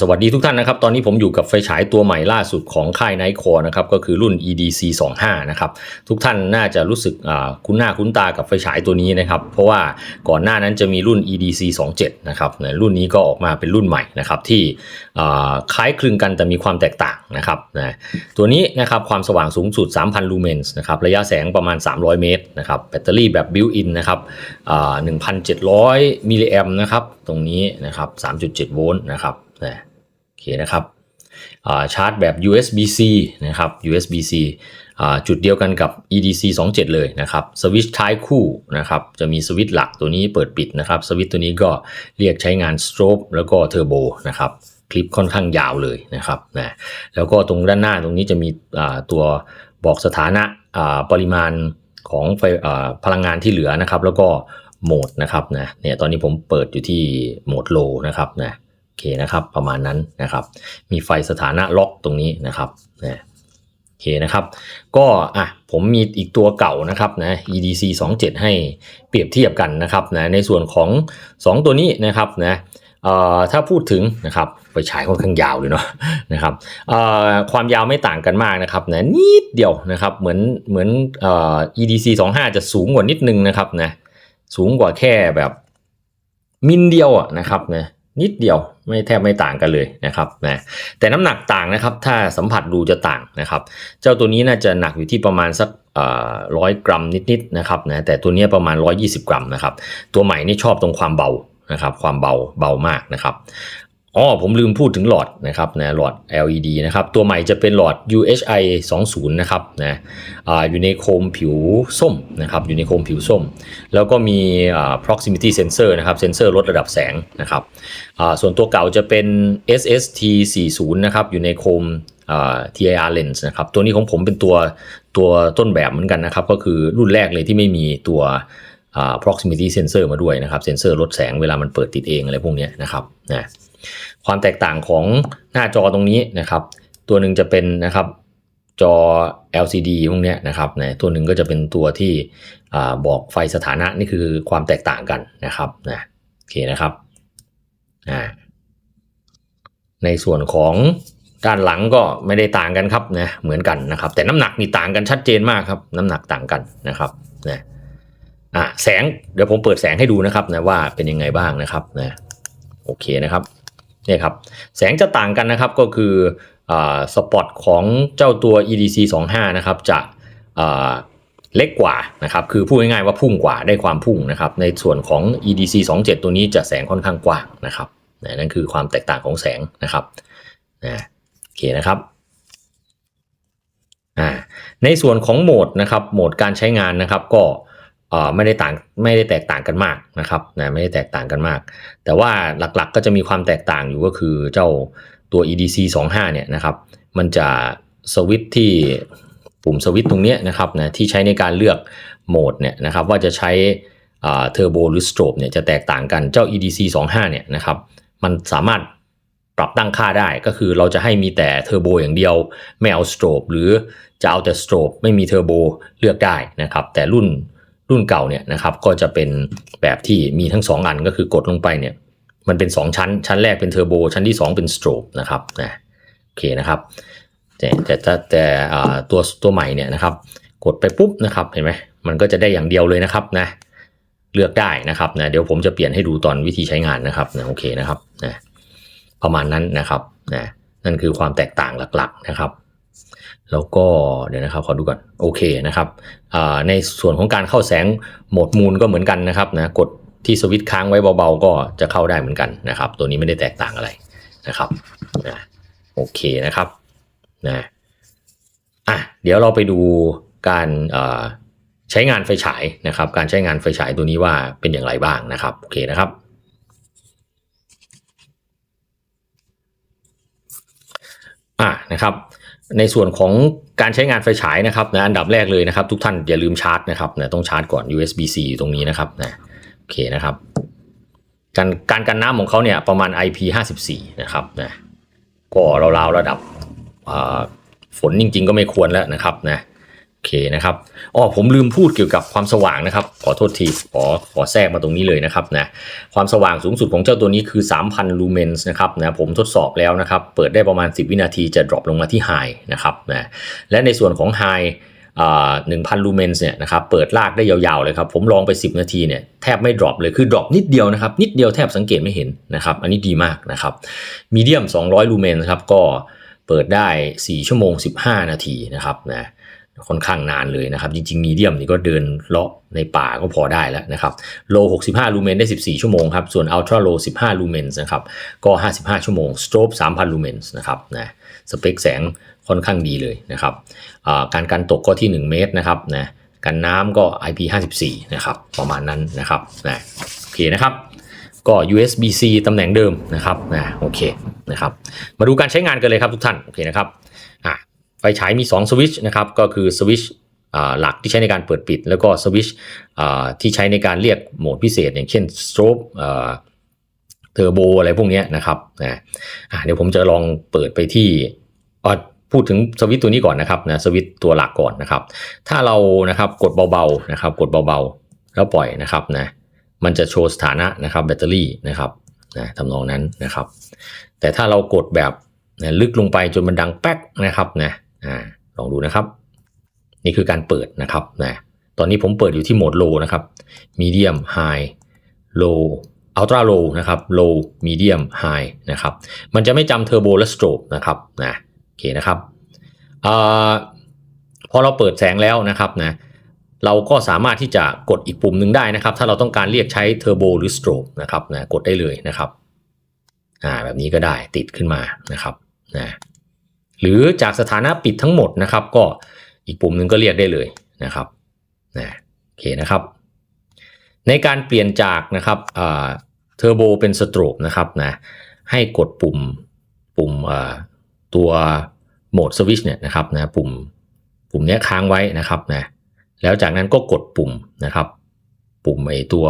สวัสดีทุกท่านนะครับ ตอนนี้ผมอยู่กับไฟฉายตัวใหม่ล่าสุดของค่ายไนท์คอนะครับ ก็คือรุ่น EDC 25นะครับ ทุกท่านน่าจะรู้สึกคุ้นหน้าคุ้นตากับไฟฉายตัวนี้นะครับ เพราะว่าก่อนหน้านั้นจะมีรุ่น EDC 27นะครับเนี่ยรุ่นนี้ก็ออกมาเป็นรุ่นใหม่นะครับที่คล้ายคลึงกันแต่มีความแตกต่างนะครับนะตัวนี้นะครับความสว่างสูงสุด 3,000 ลูเมนส์นะครับ ระยะแสงประมาณ 300 เมตรนะครับ แบตเตอรี่แบบบิวอินนะครับอ่า1,700 มิลลิแอมนะครับ ตรงนี้นะครับ 3.7 โวลต์นะครับ นะโอเคนะครับชาร์จแบบ USB-C นะครับ USB-C จุดเดียวกันกับ EDC 27 เลยนะครับ สวิตช์ท้ายคู่นะครับ จะมีสวิตช์หลักตัวนี้เปิดปิดนะครับ สวิตช์ตัวนี้ก็เรียกใช้งานสโตรบแล้วก็เทอร์โบนะครับ คลิปค่อนข้างยาวเลยนะครับนะแล้วก็ตรงด้านหน้าตรงนี้จะมีตัวบอกสถานะปริมาณของไฟพลังงานที่เหลือนะครับ แล้วก็โหมดนะครับนะเนี่ยตอนนี้ผมเปิดอยู่ที่โหมดโลนะครับนะ เคนะครับ ประมาณนั้นนะครับ มีไฟสถานะล็อกตรงนี้นะครับนะโอเคนะครับ ก็อะผมมีอีกตัวเก่านะครับนะ EDC 27 ให้เปรียบเทียบกันนะครับนะในส่วนของ 2 ตัวนี้นะครับนะอ่อถ้าพูดถึงนะครับไฟฉายค่อนข้างยาวเลยเนาะนะครับอ่อความยาวไม่ต่างกันมากนะครับนะนิดเดียวนะครับเหมือนเหมือน EDC 25 จะสูงกว่านิดนึงนะครับนะสูงกว่าแค่แบบมิลเดียวอะนะครับนะ นิดเดียวไม่แทบไม่ต่างกันเลยนะครับนะแต่น้ำหนักต่างนะครับ ถ้าสัมผัสดูจะต่างนะครับ เจ้าตัวนี้น่าจะหนักอยู่ที่ประมาณสักร้อยกรัมนิดๆนะครับนะแต่ตัวนี้ประมาณ 120 กรัมนะครับ ตัวใหม่นี่ชอบตรงความเบานะครับความเบาเบามากนะครับ อ๋อผมลืมพูดถึงหลอดนะครับนะหลอด LED นะครับ ตัวใหม่จะเป็นหลอด UHI 20 นะครับนะอ่าอยู่ในโคมผิวส้มนะครับอยู่ในโคมผิวส้ม แล้วก็มีอ่า proximity sensor นะครับเซนเซอร์ลดระดับแสงนะครับอ่าส่วนตัวเก่าจะเป็น SST 40 นะครับอยู่ในโคมอ่า TIR lens นะครับตัวนี้ของผมเป็นตัวตัวต้นแบบเหมือนกันนะครับ ก็คือรุ่นแรกเลยที่ไม่มีตัวอ่า proximity sensor มาด้วยนะครับเซนเซอร์ลดแสงเวลามันเปิดติดเองอะไรพวกนี้นะครับนะ ความแตกต่างของหน้าจอตรงนี้นะครับ ตัวหนึ่งจะเป็นนะครับจอ LCD พวกนี้นะครับนะตัวหนึ่งก็จะเป็นตัวที่อบอกไฟสถานะนี่คือความแตกต่างกันนะครับนะโอเคนะครับในส่วนของด้านหลังก็ไม่ได้ต่างกันครับนะเหมือนกันนะครับ แต่น้ำหนักนี่ต่างกันชัดเจนมากครับ น้ำหนักต่างกันนะครับนะอ่าแสงเดี๋ยวผมเปิดแสงให้ดูนะครับนะว่าเป็นยังไงบ้างนะครับนะโอเคนะครับ เนี่ยครับแสงจะต่างกันนะครับก็คือสปอตของเจ้าตัว EDC 25นะครับจะเล็กกว่านะครับคือพูดง่ายๆว่าพุ่งกว่าได้ความพุ่งนะครับในส่วนของ EDC 27 ตัวนี้จะแสงค่อนข้างกว้างนะครับนั่นคือความแตกต่างของแสงนะครับนะโอเคนะครับในส่วนของโหมดนะครับโหมดการใช้งานนะครับก็ ไม่ได้ต่างไม่ได้แตกต่างกันมากนะครับนะไม่ได้แตกต่างกันมาก แต่ว่าหลักๆก็จะมีความแตกต่างอยู่ก็คือเจ้าตัว EDC 25เนี่ยนะครับมันจะสวิตที่ปุ่มสวิตช์ตรงเนี้ยนะครับนะที่ใช้ในการเลือกโหมดเนี่ยนะครับว่าจะใช้เทอร์โบหรือสโตรบเนี่ยจะแตกต่างกันเจ้า EDC 25เนี่ยนะครับมันสามารถปรับตั้งค่าได้ก็คือเราจะให้มีแต่เทอร์โบอย่างเดียว ไม่เอาสโตรบหรือจะเอาแต่สโตรบไม่มีเทอร์โบเลือกได้นะครับแต่รุ่น รุ่นเก่าเนี่ยนะครับก็จะเป็นแบบที่มีทั้ง 2 อันก็คือกดลงไปเนี่ยมันเป็น 2 ชั้น ชั้นแรกเป็นเทอร์โบชั้นที่ 2 เป็นสโตรบนะครับนะโอเคนะครับแต่แต่แต่แต,ตัวตัวใหม่เนี่ยนะครับกดไปปุ๊บนะครับเห็นไหมมันก็จะได้อย่างเดียวเลยนะครับนะเลือกได้นะครับนะเดี๋ยวผมจะเปลี่ยนให้ดูตอนวิธีใช้งานนะครับนะโอเคนะครับนะประมาณนั้นนะครับนะนั่นคือความแตกต่างหลักๆนะครับ แล้วก็เดี๋ยวนะครับขอดูก่อนโอเคนะครับในส่วนของการเข้าแสงโหมดมูลก็เหมือนกันนะครับนะกดที่สวิตช์ค้างไว้เบาๆ ก็จะเข้าได้เหมือนกันนะครับ ตัวนี้ไม่ได้แตกต่างอะไรนะครับนะโอเคนะครับนะอะเดี๋ยวเราไปดูการใช้งานไฟฉายนะครับ การใช้งานไฟฉายตัวนี้ว่าเป็นอย่างไรบ้างนะครับโอเคนะครับอะนะครับ ในส่วนของการใช้งานไฟฉายนะครับนะอันดับแรกเลยนะครับ ทุกท่านอย่าลืมชาร์จนะครับนะต้องชาร์จก่อน USB-C อยู่ตรงนี้นะครับนะโอเคนะครับ การการกันน้ำของเขาเนี่ยประมาณ IP54 นะครับนะก็ราวๆระดับฝนจริงๆก็ไม่ควรแล้วนะครับนะ อเคนะครับอ๋อผมลืมพูดเกี่ยวกับความสว่างนะครับ ขอโทษที ขอขอแทรกมาตรงนี้เลยนะครับนะ ความสว่างสูงสุดของเจ้าตัวนี้คือ 3,000 ลูเมนส์นะครับนะ ผมทดสอบแล้วนะครับ เปิดได้ประมาณ 10 วินาทีจะดรอปลงมาที่ไฮนะครับนะ และในส่วนของไฮหนึ่งพันลูเมนส์เนี่ยนะครับเปิดลากได้ยาวๆเลยครับ ผมลองไป 10 นาทีเนี่ยแทบไม่ดรอปเลยคือดรอปนิดเดียวนะครับ นิดเดียวแทบสังเกตไม่เห็นนะครับ อันนี้ดีมากนะครับมีเดียม 200 ลูเมนส์ครับก็เปิดได้ 4 ชั่วโมง 15 นาทีนะครับนะ ค่อนข้างนานเลยนะครับ จริงๆมีเดียมนี่ก็เดินเลาะในป่าก็พอได้แล้วนะครับโล65 ลูเมนได้ 14 ชั่วโมงครับ ส่วนอัลตร้าโล15 ลูเมนนะครับก็ 55 ชั่วโมงสโตรบ3,000 ลูเมนนะครับนะสเปคแสงค่อนข้างดีเลยนะครับการกันตกก็ที่ 1 เมตรนะครับนะกันน้ำก็ IP54 นะครับประมาณนั้นนะครับนะโอเคนะครับก็ USB-C ตำแหน่งเดิมนะครับนะโอเคนะครับมาดูการใช้งานกันเลยครับทุกท่านโอเคนะครับอะ ไฟฉายมี2สวิตช์นะครับก็คือสวิตช์หลักที่ใช้ในการเปิดปิด แล้วก็สวิตช์ที่ใช้ในการเรียกโหมดพิเศษ อย่างเช่นสโตรบเทอร์โบอะไรพวกนี้นะครับนะเดี๋ยวผมจะลองเปิดไปที่พูดถึงสวิตตัวนี้ก่อนนะครับนะสวิตตัวหลักก่อนนะครับ ถ้าเรานะครับกดเบาๆนะครับ กดเบาๆ แล้วปล่อยนะครับนะมันจะโชว์สถานะนะครับแบตเตอรี่นะครับนะทำนองนั้นนะครับ แต่ถ้าเรากดแบบนะลึกลงไปจนมันดังแป๊กนะครับนะ อ่าลองดูนะครับ นี่คือการเปิดนะครับนะตอนนี้ผมเปิดอยู่ที่โหมดโลนะครับมีเดียมไฮโล ultra low นะครับ low medium high นะครับ มันจะไม่จำเทอร์โบและสโตรกนะครับนะโอเคนะครับอพอเราเปิดแสงแล้วนะครับนะเราก็สามารถที่จะกดอีกปุ่มหนึ่งได้นะครับ ถ้าเราต้องการเรียกใช้เทอร์โบหรือสโตรกนะครับนะกดได้เลยนะครับอ่าแบบนี้ก็ได้ติดขึ้นมานะครับนะ หรือจากสถานะปิดทั้งหมดนะครับ ก็อีกปุ่มหนึ่งก็เรียกได้เลยนะครับนะโอเคนะครับ ในการเปลี่ยนจากนะครับเทอร์โบเป็นสโตรกนะครับนะให้กดปุ่มปุ่มตัวโหมดสวิชเนี่ยนะครับนะปุ่มปุ่มนี้ค้างไว้นะครับนะแล้วจากนั้นก็กดปุ่มนะครับ ปุ่มไอตัว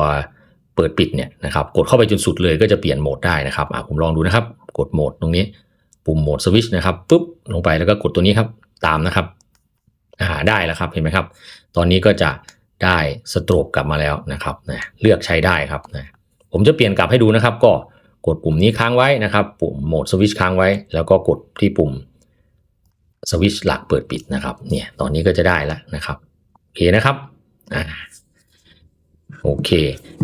เปิดปิดเนี่ยนะครับ กดเข้าไปจนสุดเลยก็จะเปลี่ยนโหมดได้นะครับอะผมลองดูนะครับ กดโหมดตรงนี้ ปุ่มโหมดสวิชนะครับปุ๊บลงไปแล้วก็กดตัวนี้ครับตามนะครับอ่าได้แล้วครับเห็นไหมครับ ตอนนี้ก็จะได้สโตรกกลับมาแล้วนะครับนะเลือกใช้ได้ครับนะผมจะเปลี่ยนกลับให้ดูนะครับ ก็กดปุ่มนี้ค้างไว้นะครับ ปุ่มโหมดสวิชค้างไว้ แล้วก็กดที่ปุ่มสวิชหลักเปิดปิดนะครับเนี่ยตอนนี้ก็จะได้แล้วนะครับโอเคนะครับอ่าโอเค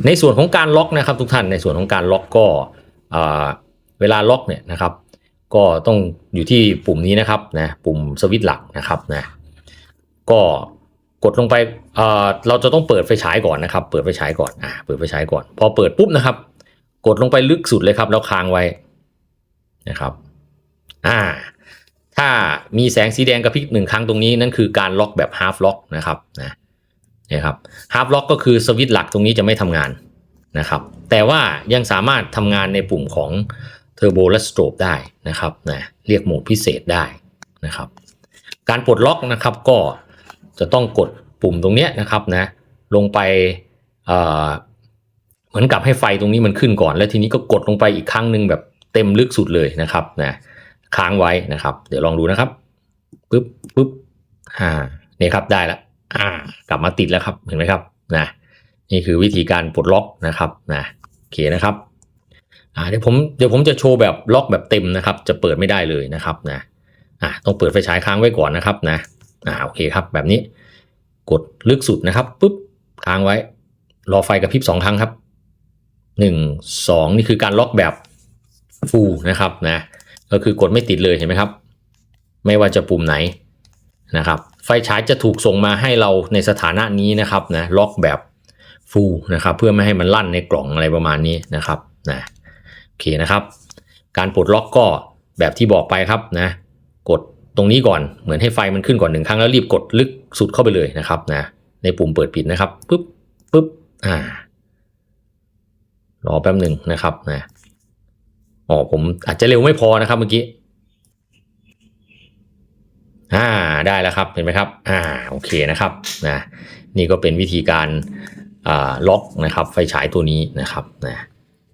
ในส่วนของการล็อกนะครับทุกท่านในส่วนของการล็อกก็อ่าเวลาล็อกเนี่ยนะครับ ก็ต้องอยู่ที่ปุ่มนี้นะครับนะปุ่มสวิตช์หลักนะครับนะก็กดลงไปเอ่อเราจะต้องเปิดไฟฉายก่อนนะครับ เปิดไฟฉายก่อนอ่าเปิดไฟฉายก่อน พอเปิดปุ๊บนะครับ กดลงไปลึกสุดเลยครับแล้วค้างไว้นะครับอ่าถ้ามีแสงสีแดงกระพริบหนึ่งครั้งตรงนี้นั่นคือการล็อกแบบ half lock นะครับนะนี่ครับ half lock ก็คือสวิตช์หลักตรงนี้จะไม่ทำงานนะครับ แต่ว่ายังสามารถทำงานในปุ่มของ เทอร์โบและสโตรบได้นะครับนะเรียกโหมดพิเศษได้นะครับ การปลดล็อกนะครับก็จะต้องกดปุ่มตรงนี้นะครับนะลงไปเเหมือนกับให้ไฟตรงนี้มันขึ้นก่อน แล้วทีนี้ก็กดลงไปอีกครั้งหนึ่งแบบเต็มลึกสุดเลยนะครับนะค้างไว้นะครับ เดี๋ยวลองดูนะครับปึ๊บปึ๊บอ่านี่ครับได้แล้วอ่ากลับมาติดแล้วครับเห็นไหมครับนะนี่คือวิธีการปลดล็อกนะครับนะโอเคนะครับ อ่าเดี๋ยวผมเดี๋ยวผมจะโชว์แบบล็อกแบบเต็มนะครับ จะเปิดไม่ได้เลยนะครับนะอ่าต้องเปิดไฟฉายค้างไว้ก่อนนะครับนะอ่าโอเคครับ แบบนี้ กดลึกสุดนะครับปุ๊บค้างไว้ รอไฟกระพริบสองครั้งครับหนึ่งสองนี่คือการล็อกแบบฟูนะครับนะก็คือกดไม่ติดเลยเห็นไหมครับ ไม่ว่าจะปุ่มไหนนะครับ ไฟฉายจะถูกส่งมาให้เราในสถานะนี้นะครับนะล็อกแบบฟูนะครับ เพื่อไม่ให้มันลั่นในกล่องอะไรประมาณนี้นะครับนะ อเคนะครับ การปลดล็อกก็แบบที่บอกไปครับนะ กดตรงนี้ก่อนเหมือนให้ไฟมันขึ้นก่อนหนึ่งครั้งแล้วรีบกดลึกสุดเข้าไปเลยนะครับนะในปุ่มเปิดปิดนะครับปุ๊บปุ๊บอ่ารอแป๊บหนึ่งนะครับนะอ๋อผมอาจจะเร็วไม่พอนะครับเมื่อกี้อ่าได้แล้วครับเห็นไหมครับอ่าโอเคนะครับนะนี่ก็เป็นวิธีการอ่าล็อกนะครับ ไฟฉายตัวนี้นะครับนะ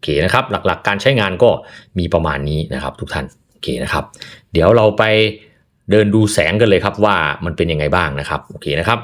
เคนะครับหลักๆ การใช้งานก็มีประมาณนี้นะครับทุกท่านโอเคนะครับเดี๋ยวเราไปเดินดูแสงกันเลยครับว่ามันเป็นยังไงบ้างนะครับโอเคนะครับ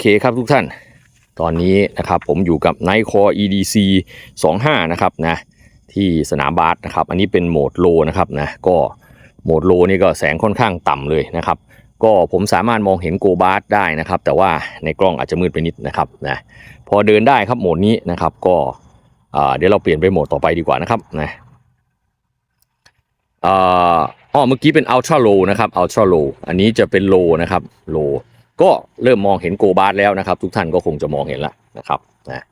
เคครับทุกท่าน ตอนนี้นะครับผมอยู่กับ Night Core EDC 25 นะครับนะที่สนามบาสนะครับ อันนี้เป็นโหมดโลนะครับนะก็โหมดโลนี่ก็แสงค่อนข้างต่ำเลยนะครับ ก็ผมสามารถมองเห็นโกบาสได้นะครับ แต่ว่าในกล้องอาจจะมืดไปนิดนะครับนะพอเดินได้ครับโหมดนี้นะครับก็เดี๋ยวเราเปลี่ยนไปโหมดต่อไปดีกว่านะครับนะอ๋อเมื่อกี้เป็น Ultra Low นะครับ Ultra Low อันนี้จะเป็น Low นะครับ Low ก็เริ่มมองเห็นโกบาสแล้วนะครับ ทุกท่านก็คงจะมองเห็นแล้วนะครับนะ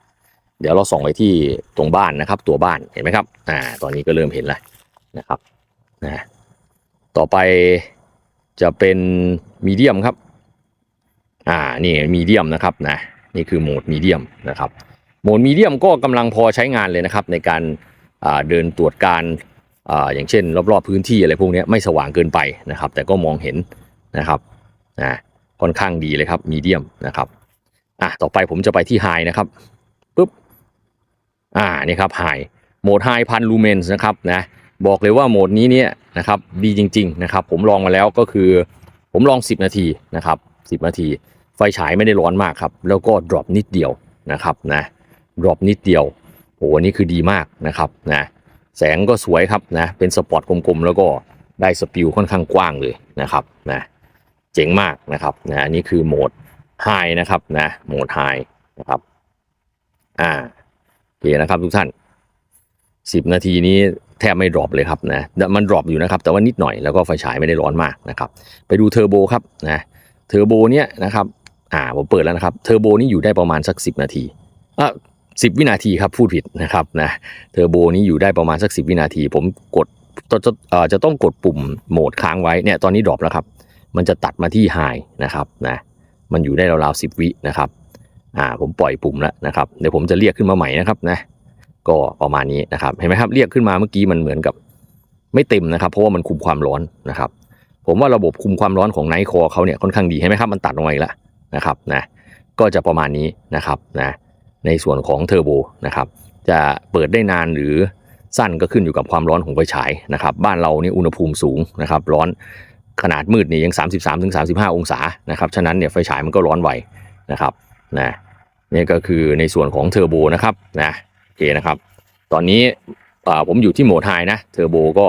เดี๋ยวเราส่องไปที่ตรงบ้านนะครับ ตัวบ้านเห็นไหมครับอ่าตอนนี้ก็เริ่มเห็นแล้วนะครับนะต่อไปจะเป็นมีเดียมครับอ่านี่มีเดียมนะครับนะนี่คือโหมดมีเดียมนะครับโหมดมีเดียมก็กำลังพอใช้งานเลยนะครับ ในการเดินตรวจการอาอย่างเช่น รอบๆพื้นที่อะไรพวกนี้ไม่สว่างเกินไปนะครับ แต่ก็มองเห็นนะครับนะ ค่อนข้างดีเลยครับมีเดียมนะครับอะต่อไปผมจะไปที่ไฮนะครับปุ๊บอ่านี่ครับไฮโหมดไฮพันลูเมนส์นะครับนะบอกเลยว่าโหมดนี้เนี่ยนะครับดีจริงๆนะครับผมลองมาแล้วก็คือ ผมลอง 10 นาทีนะครับ10 นาที ไฟฉายไม่ได้ร้อนมากครับ แล้วก็ดรอปนิดเดียวนะครับนะดรอปนิดเดียวโอ้โหนี่คือดีมากนะครับนะแสงก็สวยครับนะเป็นสปอตกลมๆ แล้วก็ได้สปิลค่อนข้างกว้างเลยนะครับนะ จ๋งมากนะครับนะอันนี้คือโหมด High นะครับนะโหมด High นะครับอ่าโอเคนะครับทุกท่าน10นาทีนี้แทบไม่ดรอปเลยครับนะมันดรอปอยู่นะครับ แต่ว่านิดหน่อยแล้วก็ไฟฉายไม่ได้ร้อนมากนะครับไปดูเทอร์โบครับนะเทอร์โบเนี้ยนะครับอ่าผมเปิดแล้วนะครับเทอร์โบนี่อยู่ได้ประมาณสัก 10 นาทีอะสิวินาทีครับพูดผิดนะครับนะเทอร์โบนี้อยู่ได้ประมาณสัก 10 วินาที ผมกดจะจะต้องกดปุ่มโหมดค้างไว้เนี่ยตอนนี้ดรอปแล้วครับ มันจะตัดมาที่ไฮนะครับนะมันอยู่ได้ราวๆสิบวินะครับอ่าผมปล่อยปุ่มแล้วนะครับเดี๋ยวผมจะเรียกขึ้นมาใหม่นะครับนะก็ประมาณนี้นะครับเห็นไหมครับเรียกขึ้นมาเมื่อกี้มันเหมือนกับไม่เต็มนะครับ เพราะว่ามันคุมความร้อนนะครับ ผมว่าระบบคุมความร้อนของไนท์คอเขาเนี่ยค่อนข้างดีเห็นไหมครับมันตัดลงมาอีกแล้วนะครับนะก็จะประมาณนี้นะครับนะในส่วนของเทอร์โบนะครับจะเปิดได้นานหรือสั้นก็ขึ้นอยู่กับความร้อนของไฟฉายนะครับ บ้านเรานี่อุณหภูมิสูงนะครับ ร้อน ขนาดมืดนี่ยัง 33-35ถึง35 องศานะครับฉะนั้นเนี่ยไฟฉายมันก็ร้อนไวนะครับนะนี่ก็คือในส่วนของเทอร์โบนะครับนะโอเคนะครับ ตอนนี้ผมอยู่ที่โหมดไฮนะเทอร์โบก็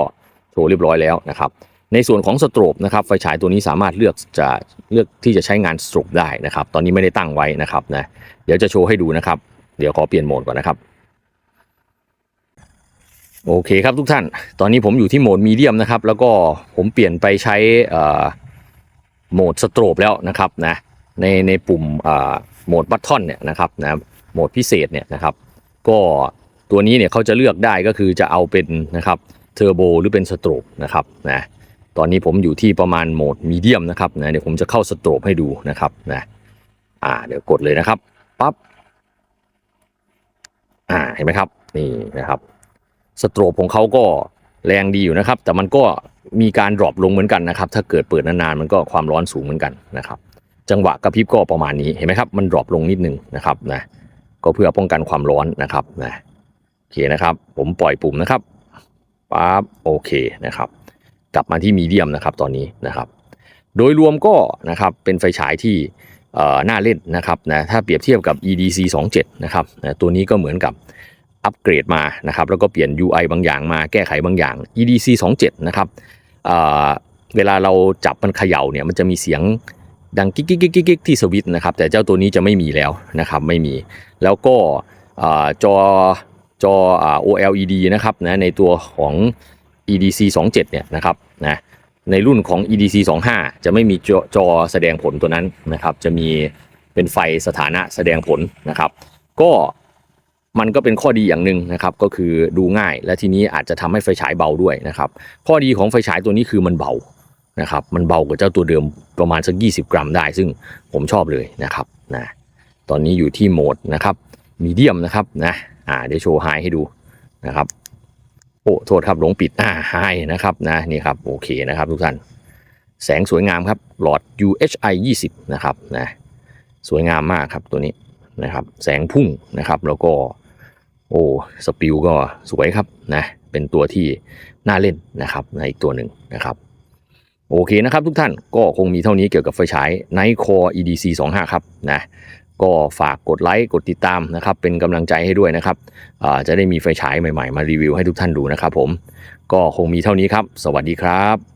โชว์เรียบร้อยแล้วนะครับในส่วนของสโตรบนะครับไฟฉายตัวนี้สามารถเลือกจะเลือกที่จะใช้งานสโตรบได้นะครับ ตอนนี้ไม่ได้ตั้งไว้นะครับนะเดี๋ยวจะโชว์ให้ดูนะครับ เดี๋ยวขอเปลี่ยนโหมดก่อนนะครับ โอเคครับทุกท่าน ตอนนี้ผมอยู่ที่โหมดมีเดียมนะครับ แล้วก็ผมเปลี่ยนไปใช้โหมดสโตรบแล้วนะครับนะ ในในปุ่มโหมดบัตทอนเนี่ยนะครับนะ โหมดพิเศษเนี่ยนะครับ ก็ตัวนี้เนี่ยเขาจะเลือกได้ก็คือจะเอาเป็นนะครับเทอร์โบหรือเป็นสโตรบนะครับนะ ตอนนี้ผมอยู่ที่ประมาณโหมดมีเดียมนะครับนะ เดี๋ยวผมจะเข้าสโตรบให้ดูนะครับนะ อ่า เดี๋ยวกดเลยนะครับ ปั๊บ อ่า เห็นไหมครับ นี่นะครับ สโตรบของเขาก็แรงดีอยู่นะครับ แต่มันก็มีการดรอปลงเหมือนกันนะครับ ถ้าเกิดเปิดนานๆมันก็ความร้อนสูงเหมือนกันนะครับ จังหวะกระพริบก็ประมาณนี้เห็นไหมครับ มันดรอปลงนิดนึงนะครับนะก็เพื่อป้องกันความร้อนนะครับนะโอเคนะครับ ผมปล่อยปุ่มนะครับปั๊บโอเคนะครับ กลับมาที่มีเดียมนะครับตอนนี้นะครับ โดยรวมก็นะครับเป็นไฟฉายที่เอ่อน่าเล่นนะครับนะถ้าเปรียบเทียบกับ EDC 27นะครับนะตัวนี้ก็เหมือนกับ อัปเกรดมานะครับแล้วก็เปลี่ยน UI บางอย่างมาแก้ไขบางอย่าง EDC 27 นะครับเเวลาเราจับมันเขย่าเนี่ยมันจะมีเสียงดังกิ๊กกิ๊กกิ๊กกิ๊กที่สวิตช์นะครับแต่เจ้าตัวนี้จะไม่มีแล้วนะครับไม่มีแล้วก็จอจอ OLED นะครับนะในตัวของ EDC 27 เนี่ยนะครับนะในรุ่นของ EDC 25 จะไม่มีจอจอแสดงผลตัวนั้นนะครับจะมีเป็นไฟสถานะแสดงผลนะครับ ก็ มันก็เป็นข้อดีอย่างหนึ่งนะครับก็คือดูง่าย และทีนี้อาจจะทำให้ไฟฉายเบาด้วยนะครับข้อดีของไฟฉายตัวนี้คือมันเบานะครับมันเบากว่าเจ้าตัวเดิมประมาณสัก 20 กรัมได้ ซึ่งผมชอบเลยนะครับนะตอนนี้อยู่ที่โหมดนะครับมีเดียมนะครับนะอ่าเดี๋ยวโชว์ไฮให้ดูนะครับโอ้โทษครับหลงปิดอ่าไฮนะครับนะนี่ครับโอเคนะครับทุกท่านแสงสวยงามครับหลอด UHI 20 นะครับนะสวยงามมากครับตัวนี้นะครับแสงพุ่งนะครับแล้วก็ โอ้สปิลก็สวยครับนะเป็นตัวที่น่าเล่นนะครับในอีกตัวหนึ่งนะครับ โอเคนะครับทุกท่านก็คงมีเท่านี้เกี่ยวกับไฟฉาย Night Core EDC 25ครับนะก็ฝากกดไลค์กดติดตามนะครับเป็นกำลังใจให้ด้วยนะครับจะได้มีไฟฉายใหม่ๆ มารีวิวให้ทุกท่านดูนะครับผมก็คงมีเท่านี้ครับ สวัสดีครับ